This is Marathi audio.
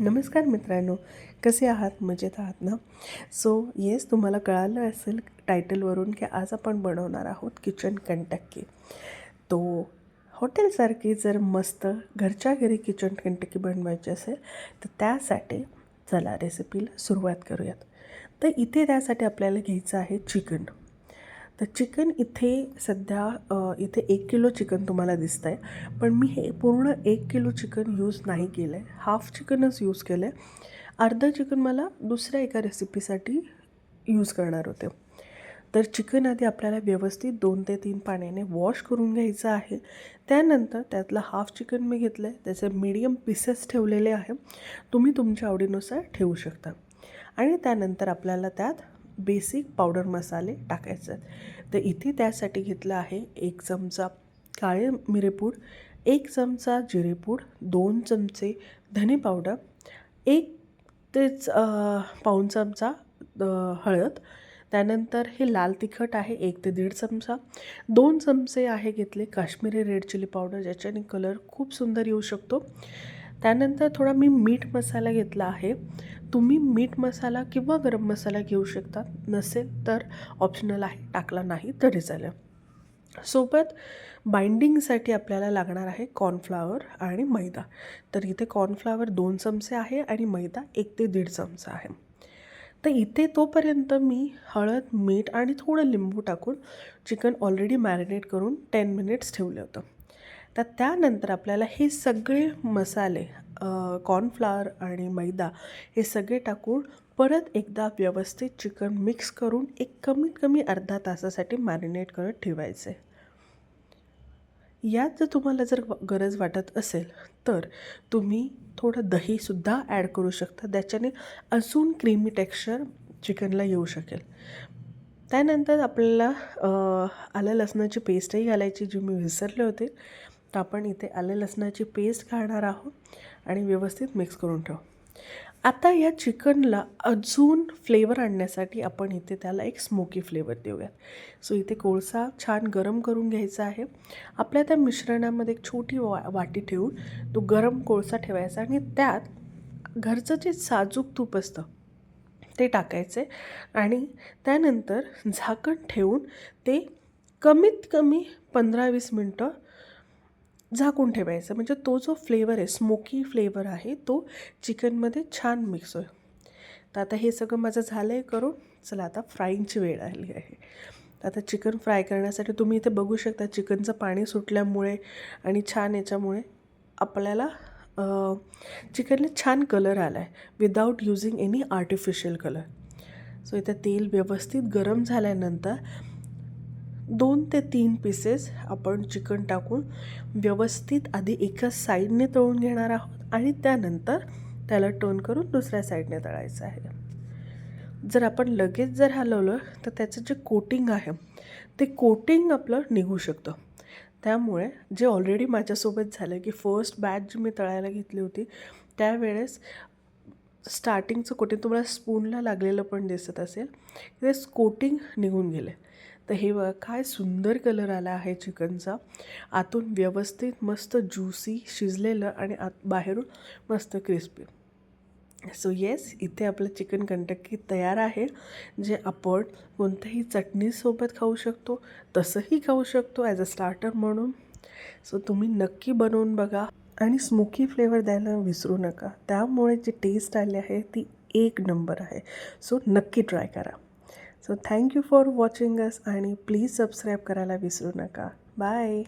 नमस्कार मित्रांनो कसे आहात? मजेत आहात ना? सो येस तुम्हाला कळालं असेल टायटलवरून की आज आपण बनवणार आहोत किचन कंटक्की तो हॉटेलसारखी जर मस्त घरच्या घरी किचन कंटक्की बनवायची असेल तर त्यासाठी चला रेसिपीला सुरुवात करूयात. तर इथे त्यासाठी आपल्याला घ्यायचं आहे चिकन तर चिकन इथे सध्या इथे एक किलो चिकन तुम्हाला दिसतं आहे पण मी हे पूर्ण एक किलो चिकन यूज नाही केलं आहे हाफ चिकनच यूज केलं आहे अर्धं चिकन मला दुसऱ्या एका रेसिपीसाठी यूज करणार होते. तर चिकन आधी आपल्याला व्यवस्थित दोन ते तीन पाण्याने वॉश करून घ्यायचं आहे. त्यानंतर त्यातलं हाफ चिकन मी घेतलं आहे त्याचे मीडियम पीसेस ठेवलेले आहे. तुम्ही तुमच्या आवडीनुसार ठेवू शकता. आणि त्यानंतर आपल्याला त्यात बेसिक पावडर मसाले टाकायचे आहेत. तर इथे त्यासाठी घेतलं आहे एक चमचा काळे मिरेपूड एक चमचा जिरेपूड दोन चमचे धने पावडर एक तेच पाऊण चमचा हळद त्यानंतर हे लाल तिखट आहे एक ते दीड चमचा दोन चमचे आहे घेतले काश्मीरी रेड चिली पावडर ज्याच्याने कलर खूप सुंदर येऊ शकतो. त्यानंतर थोडा मी मीठ मसाला घेतला आहे. तुम्ही मीठ मसाला किंवा गरम मसाला घेऊ शकता. नसेल तर ऑप्शनल आहे. टाकला नाही तरी चालेल. सोबत बाइंडिंगसाठी आपल्याला लागणार आहे कॉर्नफ्लावर आणि मैदा. तर इथे कॉर्नफ्लावर दोन चमचे आहे आणि मैदा एक ते दीड चमचा आहे. तर इथे तोपर्यंत मी हळद मीठ आणि थोडं लिंबू टाकून चिकन ऑलरेडी मॅरिनेट करून टेन मिनिट्स ठेवलं होतं. तर त्यानंतर आपल्याला हे सगळे मसाले कॉर्नफ्लावर आणि मैदा हे सगळे टाकून परत एकदा व्यवस्थित चिकन मिक्स करून एक कमीत कमी अर्धा तासासाठी मॅरिनेट करत ठेवायचे. यात जर तुम्हाला जर गरज वाटत असेल तर तुम्ही थोडं दहीसुद्धा ॲड करू शकता. त्याच्याने अजून क्रीमी टेक्स्चर चिकनला येऊ शकेल. त्यानंतर आपल्याला आलं लसणाची पेस्टही घालायची जी मी विसरले होते. तर आपण इथे आले लसणाची पेस्ट घालणार आहोत आणि व्यवस्थित मिक्स करून ठेवू. आता या चिकनला अजून फ्लेवर आणण्यासाठी आपण इथे त्याला एक स्मोकी फ्लेवर देऊयात. सो इथे कोळसा छान गरम करून घ्यायचा आहे. आपल्या त्या मिश्रणामध्ये एक छोटी वा वाटी ठेवून तो गरम कोळसा ठेवायचा आणि त्यात घरचं जे साजूक तूप असतं ते टाकायचे आणि त्यानंतर झाकण ठेवून ते कमीत कमी पंधरा वीस मिनटं झाकून ठेवायचं. म्हणजे तो जो फ्लेवर आहे स्मोकी फ्लेवर आहे तो चिकनमध्ये छान मिक्स होईल. तर आता हे सगळं माझं झालं आहे करून चला आता फ्राईंगची वेळ आली आहे. आता चिकन फ्राय करण्यासाठी तुम्ही इथे बघू शकता चिकनचं पाणी सुटल्यामुळे आणि छान याच्यामुळे आपल्याला चिकनला छान कलर आला आहे without using any artificial colour so इथे तेल व्यवस्थित गरम झाल्यानंतर दोन ते तीन पीसेस आपण चिकन टाकून व्यवस्थित आधी एका साईडने तळून घेणार आहोत आणि त्यानंतर त्याला टर्न करून दुसऱ्या साईडने तळायचं आहे. जर आपण लगेच जर हलवलं तर त्याचं जे कोटिंग आहे ते कोटिंग आपलं निघू शकतं. त्यामुळे जे ऑलरेडी माझ्यासोबत झालं की फर्स्ट बॅच जी मी तळायला घेतली होती त्यावेळेस स्टार्टिंगचं कोटिंग तुम्हाला स्पूनला लागलेलं पण दिसत असेल ते कोटिंग निघून गेले. तर हे बघा काय सुंदर कलर आला आहे चिकनचा. आतून व्यवस्थित मस्त ज्युसी शिजलेलं आणि आत बाहेरून मस्त क्रिस्पी सो येस इथे आपलं चिकन कंटक्की तयार आहे जे आपण कोणत्याही चटणीसोबत खाऊ शकतो तसंही खाऊ शकतो ॲज अ स्टार्टर म्हणून. सो तुम्ही नक्की बनवून बघा आणि स्मोकी फ्लेवर द्यायला विसरू नका. त्यामुळे जी टेस्ट आली आहे ती एक नंबर आहे. सो नक्की ट्राय करा. So thank you for watching us आणि प्लीज सबस्क्राईब करायला विसरू नका. बाय